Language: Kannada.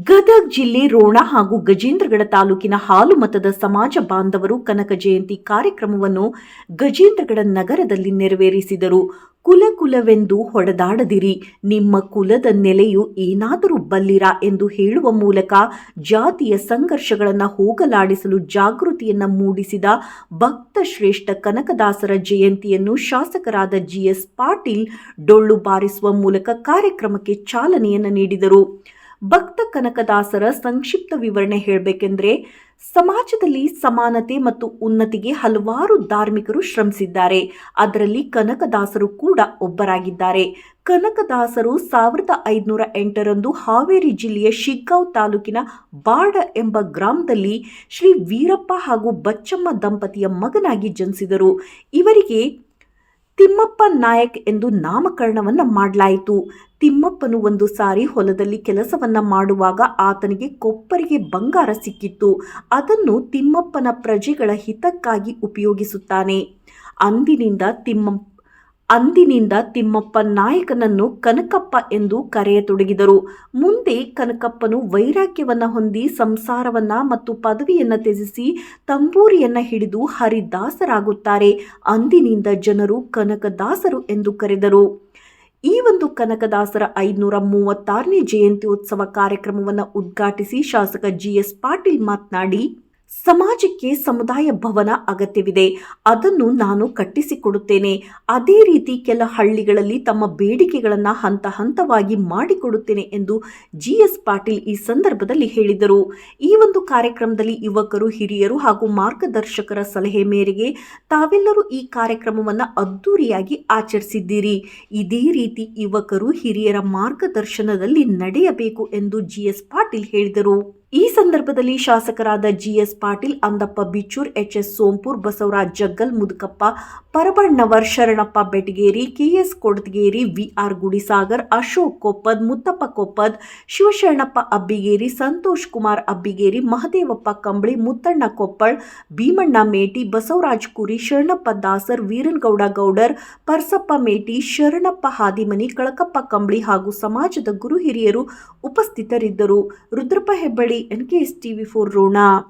ಗದಗ್ ಜಿಲ್ಲೆ ರೋಣ ಹಾಗೂ ಗಜೇಂದ್ರಗಡ ತಾಲೂಕಿನ ಹಾಲು ಮತದ ಸಮಾಜ ಬಾಂಧವರು ಕನಕ ಜಯಂತಿ ಕಾರ್ಯಕ್ರಮವನ್ನು ಗಜೇಂದ್ರಗಡ ನಗರದಲ್ಲಿ ನೆರವೇರಿಸಿದರು. ಕುಲ ಕುಲವೆಂದು ಹೊಡೆದಾಡದಿರಿ, ನಿಮ್ಮ ಕುಲದ ನೆಲೆಯು ಏನಾದರೂ ಬಲ್ಲಿರ ಎಂದು ಹೇಳುವ ಮೂಲಕ ಜಾತಿಯ ಸಂಘರ್ಷಗಳನ್ನು ಹೋಗಲಾಡಿಸಲು ಜಾಗೃತಿಯನ್ನು ಮೂಡಿಸಿದ ಭಕ್ತ ಶ್ರೇಷ್ಠ ಕನಕದಾಸರ ಜಯಂತಿಯನ್ನು ಶಾಸಕರಾದ ಜಿಎಸ್ ಪಾಟೀಲ್ ಡೊಳ್ಳು ಬಾರಿಸುವ ಮೂಲಕ ಕಾರ್ಯಕ್ರಮಕ್ಕೆ ಚಾಲನೆಯನ್ನು ನೀಡಿದರು. ಭಕ್ತ ಕನಕದಾಸರ ಸಂಕ್ಷಿಪ್ತ ವಿವರಣೆ ಹೇಳಬೇಕೆಂದರೆ, ಸಮಾಜದಲ್ಲಿ ಸಮಾನತೆ ಮತ್ತು ಉನ್ನತಿಗೆ ಹಲವಾರು ಧಾರ್ಮಿಕರು ಶ್ರಮಿಸಿದ್ದಾರೆ. ಅದರಲ್ಲಿ ಕನಕದಾಸರು ಕೂಡ ಒಬ್ಬರಾಗಿದ್ದಾರೆ. ಕನಕದಾಸರು ಸಾವಿರದ ಐದುನೂರ ಎಂಟರಂದು ಹಾವೇರಿ ಜಿಲ್ಲೆಯ ಶಿಗ್ಗಾಂವ್ ತಾಲೂಕಿನ ಬಾಡ ಎಂಬ ಗ್ರಾಮದಲ್ಲಿ ಶ್ರೀ ವೀರಪ್ಪ ಹಾಗೂ ಬಚ್ಚಮ್ಮ ದಂಪತಿಯ ಮಗನಾಗಿ ಜನಿಸಿದರು. ಇವರಿಗೆ ತಿಮ್ಮಪ್ಪ ನಾಯಕ್ ಎಂದು ನಾಮಕರಣವನ್ನ ಮಾಡಲಾಯಿತು. ತಿಮ್ಮಪ್ಪನು ಒಂದು ಸಾರಿ ಹೊಲದಲ್ಲಿ ಕೆಲಸವನ್ನ ಮಾಡುವಾಗ ಆತನಿಗೆ ಕೊಪ್ಪರಿಗೆ ಬಂಗಾರ ಸಿಕ್ಕಿತ್ತು. ಅದನ್ನು ತಿಮ್ಮಪ್ಪನ ಪ್ರಜೆಗಳ ಹಿತಕ್ಕಾಗಿ ಉಪಯೋಗಿಸುತ್ತಾನೆ. ಅಂದಿನಿಂದ ತಿಮ್ಮ ಅಂದಿನಿಂದ ತಿಮ್ಮಪ್ಪ ನಾಯಕನನ್ನು ಕನಕಪ್ಪ ಎಂದು ಕರೆಯತೊಡಗಿದರು. ಮುಂದೆ ಕನಕಪ್ಪನು ವೈರಾಗ್ಯವನ್ನ ಹೊಂದಿ ಸಂಸಾರವನ್ನ ಮತ್ತು ಪದವಿಯನ್ನ ತ್ಯಜಿಸಿ ತಂಬೂರಿಯನ್ನ ಹಿಡಿದು ಹರಿದಾಸರಾಗುತ್ತಾರೆ. ಅಂದಿನಿಂದ ಜನರು ಕನಕದಾಸರು ಎಂದು ಕರೆದರು. ಈ ಒಂದು ಕನಕದಾಸರ ಐದುನೂರ ಮೂವತ್ತಾರನೇ ಜಯಂತಿ ಉತ್ಸವ ಕಾರ್ಯಕ್ರಮವನ್ನು ಉದ್ಘಾಟಿಸಿ ಶಾಸಕ ಜಿಎಸ್ ಪಾಟೀಲ್ ಮಾತನಾಡಿ ಸಮಾಜಕ್ಕೆ ಸಮುದಾಯ ಭವನ ಅಗತ್ಯವಿದೆ. ಅದನ್ನು ನಾನು ಕಟ್ಟಿಸಿಕೊಡುತ್ತೇನೆ. ಅದೇ ರೀತಿ ಕೆಲ ಹಳ್ಳಿಗಳಲ್ಲಿ ತಮ್ಮ ಬೇಡಿಕೆಗಳನ್ನು ಹಂತ ಹಂತವಾಗಿ ಮಾಡಿಕೊಡುತ್ತೇನೆ ಎಂದು ಜಿಎಸ್ ಪಾಟೀಲ್ ಈ ಸಂದರ್ಭದಲ್ಲಿ ಹೇಳಿದರು. ಈ ಒಂದು ಕಾರ್ಯಕ್ರಮದಲ್ಲಿ ಯುವಕರು, ಹಿರಿಯರು ಹಾಗೂ ಮಾರ್ಗದರ್ಶಕರ ಸಲಹೆ ಮೇರೆಗೆ ತಾವೆಲ್ಲರೂ ಈ ಕಾರ್ಯಕ್ರಮವನ್ನು ಅದ್ದೂರಿಯಾಗಿ ಆಚರಿಸಿದ್ದೀರಿ. ಇದೇ ರೀತಿ ಯುವಕರು, ಹಿರಿಯರ ಮಾರ್ಗದರ್ಶನದಲ್ಲಿ ನಡೆಯಬೇಕು ಎಂದು ಜಿಎಸ್ ಪಾಟೀಲ್ ಹೇಳಿದರು. ಈ ಸಂದರ್ಭದಲ್ಲಿ ಶಾಸಕರಾದ GS Patil, Andappa Bichchur H S Sompur, Basavaraj Jaggal, Mudukappa Parabannavar, Sharanappa Betageri, KS Kodadageri VR Gudisagar, Ashok Koppad, Muttappa Koppad, Shivasharanappa Abbigeri, Santosh Kumar Abbigeri, Mahadevappa Kambali, Muttanna Koppal, Bhimanna ಮೇಟಿ, ಬಸವರಾಜ್ ಕುರಿ, ಶರಣಪ್ಪ ದಾಸರ್, ವೀರನಗೌಡ ಗೌಡರ್, ಪರ್ಸಪ್ಪ ಮೇಟಿ, ಶರಣಪ್ಪ ಹಾದಿಮನಿ, ಕಳಕಪ್ಪ ಕಂಬಳಿ ಹಾಗೂ ಸಮಾಜದ ಗುರು ಹಿರಿಯರು ಉಪಸ್ಥಿತರಿದ್ದರು. Rudrappa Hebballi In case TV4 Rona.